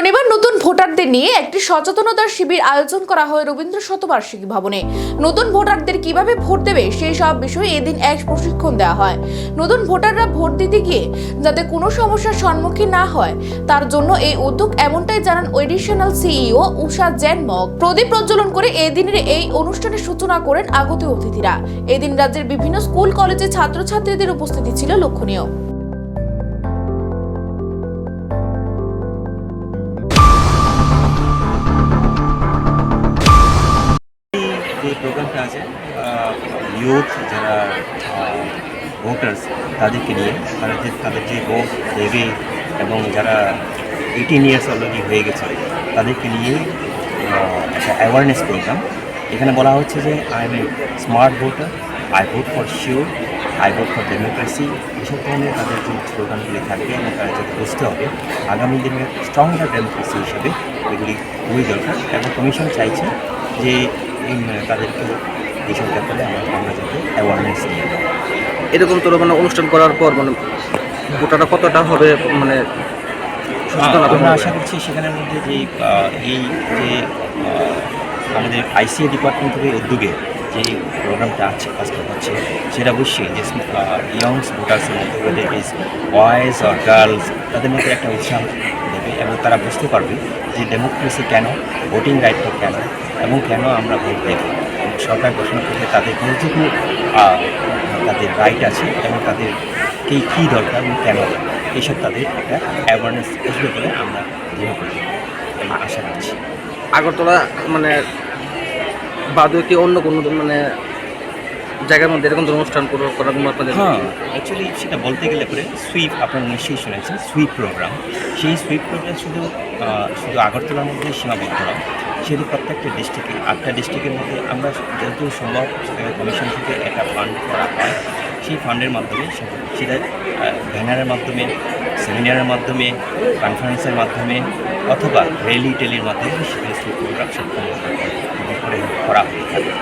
শনিবার নতুন ভোটারদের নিয়ে একটি সচেতনতার শিবির আয়োজন করা হয় রবীন্দ্র শতবার্ষিকী ভবনে। নতুন ভোটারদের কীভাবে ভোট দেবে সেই সব বিষয়ে এদিন এক প্রশিক্ষণ দেওয়া হয়। নতুন ভোটাররা ভোট দিতে গিয়ে যাতে কোনো সমস্যার সম্মুখীন না হয়, তার জন্য এই উদ্যোগ এমনটাই জানান এডিশনাল সিইও উষা জেন মগ প্রদীপ প্রজ্বলন করে এদিনের এই অনুষ্ঠানের সূচনা করেন আগত অতিথিরা। এদিন রাজ্যের বিভিন্ন স্কুল, কলেজে ছাত্রছাত্রীদের উপস্থিতি ছিল লক্ষণীয়। যে আছে ইউথ যারা ভোটার্স তাদেরকে নিয়ে, তারা যে তাদের যে ভোট দেবে এবং যারা এইটিন ইয়ার্স অলরেডি হয়ে গেছে, তাদেরকে নিয়ে একটা অ্যাওয়ারনেস প্রোগ্রাম এখানে বলা হচ্ছে যে I am a smart voter I vote for sure I vote for democracy এসব ধরনের তাদের যে স্লোগানগুলি থাকবে, এবং তারা যাতে বুঝতে হবে, আগামী দিনে স্ট্রঙ্গার ডেমোক্রেসি হিসেবে এগুলি খুবই দরকার। এবং কমিশন চাইছে যে তাদেরকে এইসব ব্যাপারে আমরা যাতে অ্যাওয়ারনেস নিয়ে। এরকম তোর মানে অনুষ্ঠান করার পর মানে গোটাটা কতটা হবে মানে আমরা আশা করছি সেখানের মধ্যে যে এই যে আমাদের আইসিএ ডিপার্টমেন্ট থেকে উদ্যোগে যে প্রোগ্রামটা আছে কাজটা হচ্ছে সেটা অবশ্যই যে ইয়ংস ভোটার্সের মধ্যে বয়েজ আর গার্লস তাদের মধ্যে একটা উৎসাহ দেবে এবং তারা বুঝতে পারবে যে ডেমোক্রেসি কেন ভোটিং রাইটটা কেন এবং কেন আমরা ভোট দেব। সরকার ঘোষণা করতে তাদের আহ, তাদের রাইট আছে এবং তাদের কি কী দরকার এবং কেন এইসব তাদের একটা অ্যাওয়ারনেস আসবে বলে আমরা দৃঢ় করি এবং আশা করছি আগরতলা মানে বাদে কি অন্য কোনো মানে জায়গার মধ্যে এরকম অনুষ্ঠান করার কোনো আপনাদের হ্যাঁ অ্যাকচুয়ালি সেটা বলতে গেলে পরে সুইপ আপনারা নিশ্চয়ই শুনেছেন সুইপ প্রোগ্রাম সেই সুইপ প্রোগ্রাম শুধু শুধু আগরতলার মধ্যে সীমাবদ্ধ নয় সেটি প্রত্যেকটা ডিস্ট্রিক্টে আটটা ডিস্ট্রিক্টের মধ্যে আমরা যেহেতু সম্ভব কমিশন থেকে একটা ফান্ড করা হয়, সেই ফান্ডের মাধ্যমে সেটা ব্যানারের মাধ্যমে সেমিনারের মাধ্যমে কনফারেন্সের মাধ্যমে অথবা র্যালি টেলির মাধ্যমে সেখানে প্রোগ্রাম করে করা হয়ে থাকে